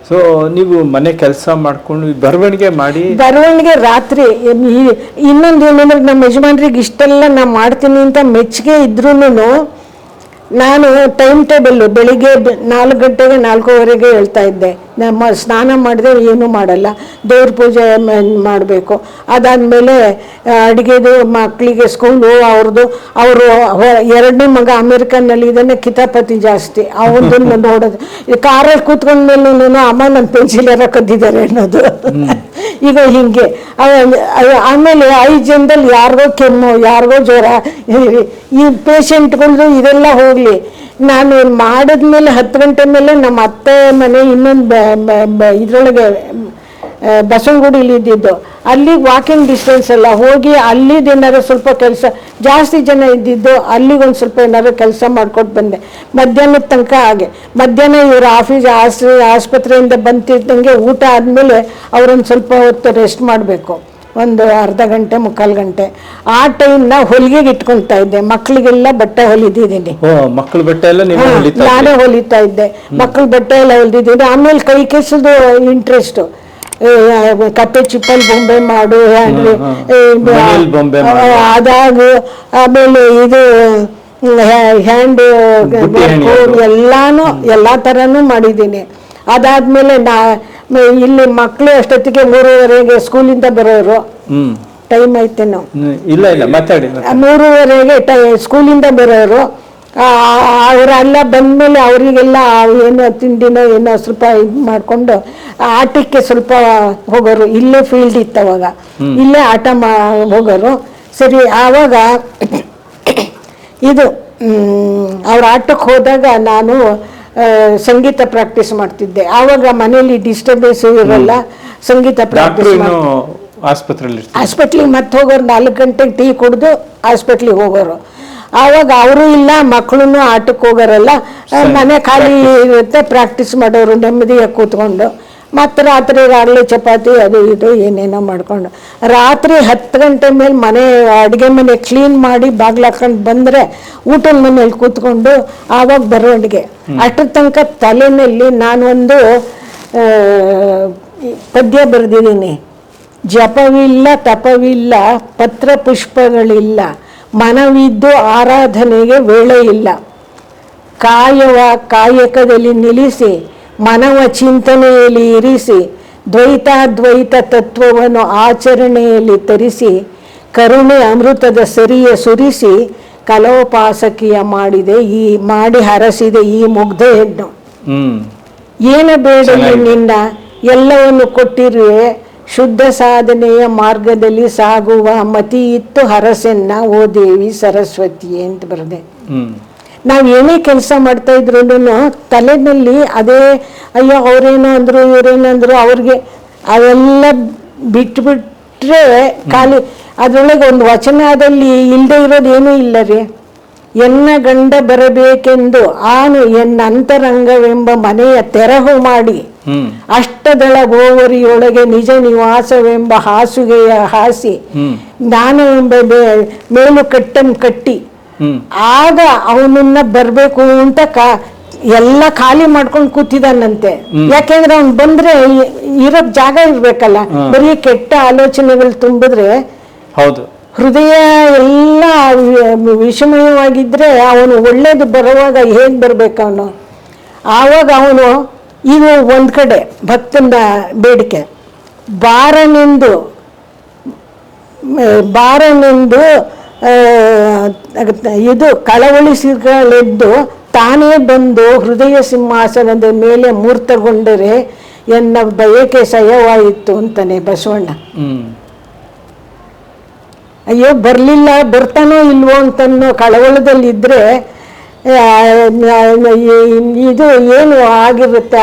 ಸೊ ನೀವು ಮನೆ ಕೆಲಸ ಮಾಡ್ಕೊಂಡು ಬರವಣಿಗೆ ಮಾಡಿ. ಬರವಣಿಗೆ ರಾತ್ರಿ ಇನ್ನೊಂದು ಏನಂದ್ರೆ ನಮ್ಮ ಯಜಮಾನ್ರಿಗೆ ಇಷ್ಟೆಲ್ಲ ನಾ ಮಾಡ್ತೀನಿ ಅಂತ ಮೆಚ್ಚುಗೆ ಇದ್ರೂ ನಾನು ಟೈಮ್ ಟೇಬಲ್ ಬೆಳಿಗ್ಗೆ ನಾಲ್ಕು ಗಂಟೆಗೆ ನಾಲ್ಕೂವರೆಗೆ ಹೇಳ್ತಾ ಇದ್ದೆ. ನಮ್ಮ ಸ್ನಾನ ಮಾಡಿದೆ ಏನೂ ಮಾಡಲ್ಲ. ದೇವ್ರ ಪೂಜೆ ಮಾಡಬೇಕು. ಅದಾದಮೇಲೆ ಅಡುಗೆದು ಮಕ್ಕಳಿಗೆ ಸ್ಕೂಲು ಅವ್ರದ್ದು ಅವರು ಎರಡನೇ ಮಗ ಅಮೇರಿಕನ್ನಲ್ಲಿ ಇದನ್ನೇ ಕಿತಾಪತಿ ಜಾಸ್ತಿ. ಅವನದನ್ನು [LAUGHS] ನೋಡೋದು. ಕಾರಲ್ಲಿ ನಾನು ಅಮ್ಮ ನನ್ನ ಪೆನ್ಸಿಲ್ ಎಲ್ಲ ಕದ್ದಿದ್ದಾರೆ ಅನ್ನೋದು. ಈಗ ಹಿಂಗೆ. ಆಮೇಲೆ ಐದು ಜನದಲ್ಲಿ ಯಾರಿಗೋ ಕೆಮ್ಮು ಯಾರಿಗೋ ಜ್ವರ. ಈ- ಈ ಪೇಷಂಟ್ಗಳದ್ದು ಇದೆಲ್ಲ ಹೋಗಲಿ. ನಾನು ಮಾಡಿದ್ಮೇಲೆ ಹತ್ತು ಗಂಟೆ ಮೇಲೆ ನಮ್ಮ ಅತ್ತೆ ಮನೆ ಇನ್ನೊಂದು ಇದರೊಳಗೆ ಬಸವನಗುಡಿಲಿ ಇದ್ದಿದ್ದು. ಅಲ್ಲಿ ವಾಕಿಂಗ್ ಡಿಸ್ಟೆನ್ಸ್ ಎಲ್ಲ. ಹೋಗಿ ಅಲ್ಲಿದ್ದು ಏನಾದ್ರು ಸ್ವಲ್ಪ ಕೆಲಸ, ಜಾಸ್ತಿ ಜನ ಇದ್ದಿದ್ದು ಅಲ್ಲಿಗೊಂದು ಸ್ವಲ್ಪ ಏನಾದ್ರು ಕೆಲಸ ಮಾಡ್ಕೊಟ್ಟು ಬಂದೆ. ಮಧ್ಯಾಹ್ನದ ತನಕ ಹಾಗೆ. ಮಧ್ಯಾಹ್ನ ಇವರು ಆಫೀಸ್ ಆಸ್ ಆಸ್ಪತ್ರೆಯಿಂದ ಬಂತಿದ್ದಂಗೆ ಊಟ ಆದಮೇಲೆ ಅವರೊಂದು ಸ್ವಲ್ಪ ಹೊತ್ತು ರೆಸ್ಟ್ ಮಾಡಬೇಕು. ಒಂದು ಅರ್ಧ ಗಂಟೆ ಮುಕ್ಕಾಲು ಗಂಟೆ. ಆ ಟೈಮ್ನ ಹೊಲಿಗೆಗೆ ಇಟ್ಕೊಳ್ತಾ ಇದ್ದೆ. ಮಕ್ಕಳಿಗೆಲ್ಲ ಬಟ್ಟೆ ಹೊಲಿದಿದ್ದೀನಿ. ಮಕ್ಕಳ ಬಟ್ಟೆ ಎಲ್ಲ ನಾನೇ ಹೊಲಿತಾ ಇದ್ದೆ? ಮಕ್ಕಳ ಬಟ್ಟೆ ಎಲ್ಲ ಹೊಲಿದಿದ್ದೀನಿ. ಆಮೇಲೆ ಕೈ ಕೆಸದು ಇಂಟ್ರೆಸ್ಟ್ ಕಪ್ಪೆ ಚಿಪ್ಪಲ್ ಬೊಂಬೆ ಮಾಡು ಅದಾಗ ಆಮೇಲೆ ಇದು ಹ್ಯಾಂಡ್. ಎಲ್ಲಾನು ಎಲ್ಲಾ ತರನು ಮಾಡಿದ್ದೀನಿ. ಅದಾದ್ಮೇಲೆ ನಾ ಇಲ್ಲಿ ಮಕ್ಕಳು ಅಷ್ಟೊತ್ತಿಗೆ ಮೂರುವರೆಗೆ ಸ್ಕೂಲಿಂದ ಬರೋರು? ಹ್ಮ್. ಟೈಮ್ ಐತೇನೋ ಹ್ಮ್. ಇಲ್ಲ ಇಲ್ಲ ಮಾತಾಡಿ ಮಾತಾಡಿ. ಮೂರುವರೆಗೆ ಟೈ ಸ್ಕೂಲಿಂದ ಬರೋರು. ಅವರೆಲ್ಲ ಬಂದಮೇಲೆ ಅವರಿಗೆಲ್ಲ ಏನೋ ತಿಂಡಿನೋ ಏನೋ ಸ್ವಲ್ಪ ಇದು ಮಾಡಿಕೊಂಡು ಆಟಕ್ಕೆ ಸ್ವಲ್ಪ ಹೋಗೋರು. ಇಲ್ಲೇ ಫೀಲ್ಡ್ ಇತ್ತು ಅವಾಗ. ಇಲ್ಲೇ ಆಟ ಮಾ ಹೋಗೋರು. ಸರಿ ಆವಾಗ ಇದು ಅವ್ರ ಆಟಕ್ಕೆ ಹೋದಾಗ ನಾನು ಸಂಗೀತ ಪ್ರಾಕ್ಟೀಸ್ ಮಾಡ್ತಿದ್ದೆ. ಆವಾಗ ಮನೇಲಿ ಡಿಸ್ಟರ್ಬೆನ್ಸ್ ಇರಲ್ಲ ಸಂಗೀತ ಪ್ರಾಕ್ಟೀಸ್ ಆಸ್ಪತ್ರೆಯಲ್ಲಿ ಹಾಸ್ಪಿಟ್ಲಿಗೆ ಮತ್ತೆ ಹೋಗೋರು ನಾಲ್ಕು ಗಂಟೆಗೆ ಟೀ ಕುಡಿದು ಹಾಸ್ಪಿಟ್ಲಿಗೆ ಹೋಗೋರು. ಆವಾಗ ಅವರು ಇಲ್ಲ ಮಕ್ಕಳು ಆಟಕ್ಕೆ ಹೋಗೋರಲ್ಲ ಮನೆ ಖಾಲಿ ಇರುತ್ತೆ ಪ್ರಾಕ್ಟೀಸ್ ಮಾಡೋರು ನೆಮ್ಮದಿಯಾಗಿ ಕೂತ್ಕೊಂಡು. ಮತ್ತೆ ರಾತ್ರಿ ರಾಗಲಿ ಚಪಾತಿ ಅದು ಇದು ಏನೇನೋ ಮಾಡ್ಕೊಂಡು. ರಾತ್ರಿ ಹತ್ತು ಗಂಟೆ ಮೇಲೆ ಮನೆ ಅಡುಗೆ ಮನೆ ಕ್ಲೀನ್ ಮಾಡಿ ಬಾಗ್ಲು ಹಾಕೊಂಡು ಬಂದರೆ ಊಟದ ಮನೇಲಿ ಕೂತ್ಕೊಂಡು ಆವಾಗ ಬರೋಣಿಗೆ ಅಷ್ಟರ ತನಕ ತಲೆಯಲ್ಲಿ ನಾನೊಂದು ಪದ್ಯ ಬರೆದಿದ್ದೀನಿ. ಜಪವಿಲ್ಲ ತಪವಿಲ್ಲ ಪತ್ರ ಪುಷ್ಪಗಳಿಲ್ಲ. ಮನವಿದ್ದು ಆರಾಧನೆಗೆ ವೇಳೆ ಇಲ್ಲ. ಕಾಯವ ಕಾಯಕದಲ್ಲಿ ನಿಲ್ಲಿಸಿ. ಮನವ ಚಿಂತನೆಯಲ್ಲಿ ಇರಿಸಿ ದ್ವೈತಾದ್ವೈತ ತತ್ವವನ್ನು ಆಚರಣೆಯಲ್ಲಿ ತರಿಸಿ ಕರುಣೆ ಅಮೃತದ ಸರಿಯ ಸುರಿಸಿ ಕಲೋಪಾಸಕಿಯ ಮಾಡಿದೆ ಈ ಮಾಡಿ ಹರಸಿದೆ ಈ ಮುಗ್ಧ ಹೆಣ್ಣು. ಏನ ಬೇಡ ನಿನ್ನ ಎಲ್ಲವನ್ನು ಕೊಟ್ಟಿರುವೆ. ಶುದ್ಧ ಸಾಧನೆಯ ಮಾರ್ಗದಲ್ಲಿ ಸಾಗುವ ಮತಿ ಇತ್ತು ಹರಸೆನ್ನ ಓ ದೇವಿ ಸರಸ್ವತಿ ಅಂತ ಬರದೆ. ಹ್ಮ್. ನಾವು ಏನೇ ಕೆಲಸ ಮಾಡ್ತಾ ಇದ್ರು ತಲೆನಲ್ಲಿ ಅದೇ ಅಯ್ಯೋ ಅವ್ರೇನೋ ಅಂದ್ರು ಇವರೇನಂದ್ರು ಅಂದ್ರು ಅವ್ರಿಗೆ ಅವೆಲ್ಲ ಬಿಟ್ಬಿಟ್ರೆ ಖಾಲಿ. ಅದ್ರೊಳಗೆ ಒಂದು ವಚನದಲ್ಲಿ ಇಲ್ಲದೆ ಇರೋದು ಏನೂ ಇಲ್ಲ ರೀ. ಎನ್ನ ಗಂಡ ಬರಬೇಕೆಂದು ಆನು ಎನ್ನ ಅಂತರಂಗವೆಂಬ ಮನೆಯ ತೆರಹು ಮಾಡಿ ಅಷ್ಟದಳ ಗೋವರಿಯೊಳಗೆ ನಿಜ ನಿವಾಸವೆಂಬ ಹಾಸುಗೆಯ ಹಾಸಿ ನಾನು ಜ್ಞಾನವೆಂಬ ಮೇಲು ಕಟ್ಟಂ ಕಟ್ಟಿ ಆಗ ಅವನನ್ನ ಬರ್ಬೇಕು ಅಂತ ಕಾ ಎಲ್ಲ ಖಾಲಿ ಮಾಡ್ಕೊಂಡು ಕೂತಿದಾನಂತೆ ಯಾಕೆಂದ್ರೆ ಅವ್ನು ಬಂದ್ರೆ ಇರೋ ಇರೋಕ್ ಜಾಗ ಇರ್ಬೇಕಲ್ಲ. ಬರೀ ಕೆಟ್ಟ ಆಲೋಚನೆಗಳು ತುಂಬಿದ್ರೆ ಹೌದು. ಹೃದಯ ಎಲ್ಲ ವಿಷಮಯವಾಗಿದ್ರೆ ಅವನು ಒಳ್ಳೇದು ಬರುವಾಗ ಹೇಗ್ ಬರ್ಬೇಕು ಅವನು? ಆವಾಗ ಅವನು ಇದು ಒಂದ್ ಕಡೆ ಭಕ್ತನ ಬೇಡಿಕೆ. ಬಾರನೆಂದು ಬಾರನೆಂದು ಇದು ಕಳವಳಿಸಿಗಳೆದ್ದು ತಾನೇ ಬಂದು ಹೃದಯ ಸಿಂಹಾಸನದ ಮೇಲೆ ಮೂರ್ತಗೊಂಡರೆ ಎನ್ನ ಬಯಕೆ ಸಯವಾಯಿತು ಅಂತಾನೆ ಬಸವಣ್ಣ. ಅಯ್ಯೋ ಬರಲಿಲ್ಲ ಬರ್ತಾನೋ ಇಲ್ವೋ ಅಂತನ್ನೋ ಕಳವಳದಲ್ಲಿದ್ದರೆ ಇದು ಏನು ಆಗಿರುತ್ತೆ?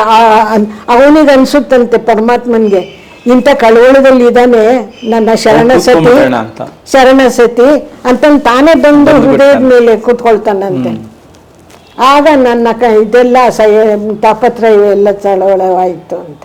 ಅವನಿಗೆ ಅನ್ಸುತ್ತಂತೆ ಪರಮಾತ್ಮನ್ಗೆ. ಇಂಥ ಕಳವಳದಲ್ಲಿ ಇದ್ದಾನೆ ನನ್ನ ಶರಣ ಸತಿ. ಶರಣ ಸತಿ. ಅಂತ ತಾನೇ ಬಂದು ಹೃದಯದ ಮೇಲೆ ಕೂತ್ಕೊಳ್ತಾನಂತೆ. ಆಗ ನನ್ನ ಕ ಇದೆಲ್ಲ ಸಯ ತಾಪತ್ರ ಎಲ್ಲ ಚಳವಳವಾಯಿತು ಅಂತ.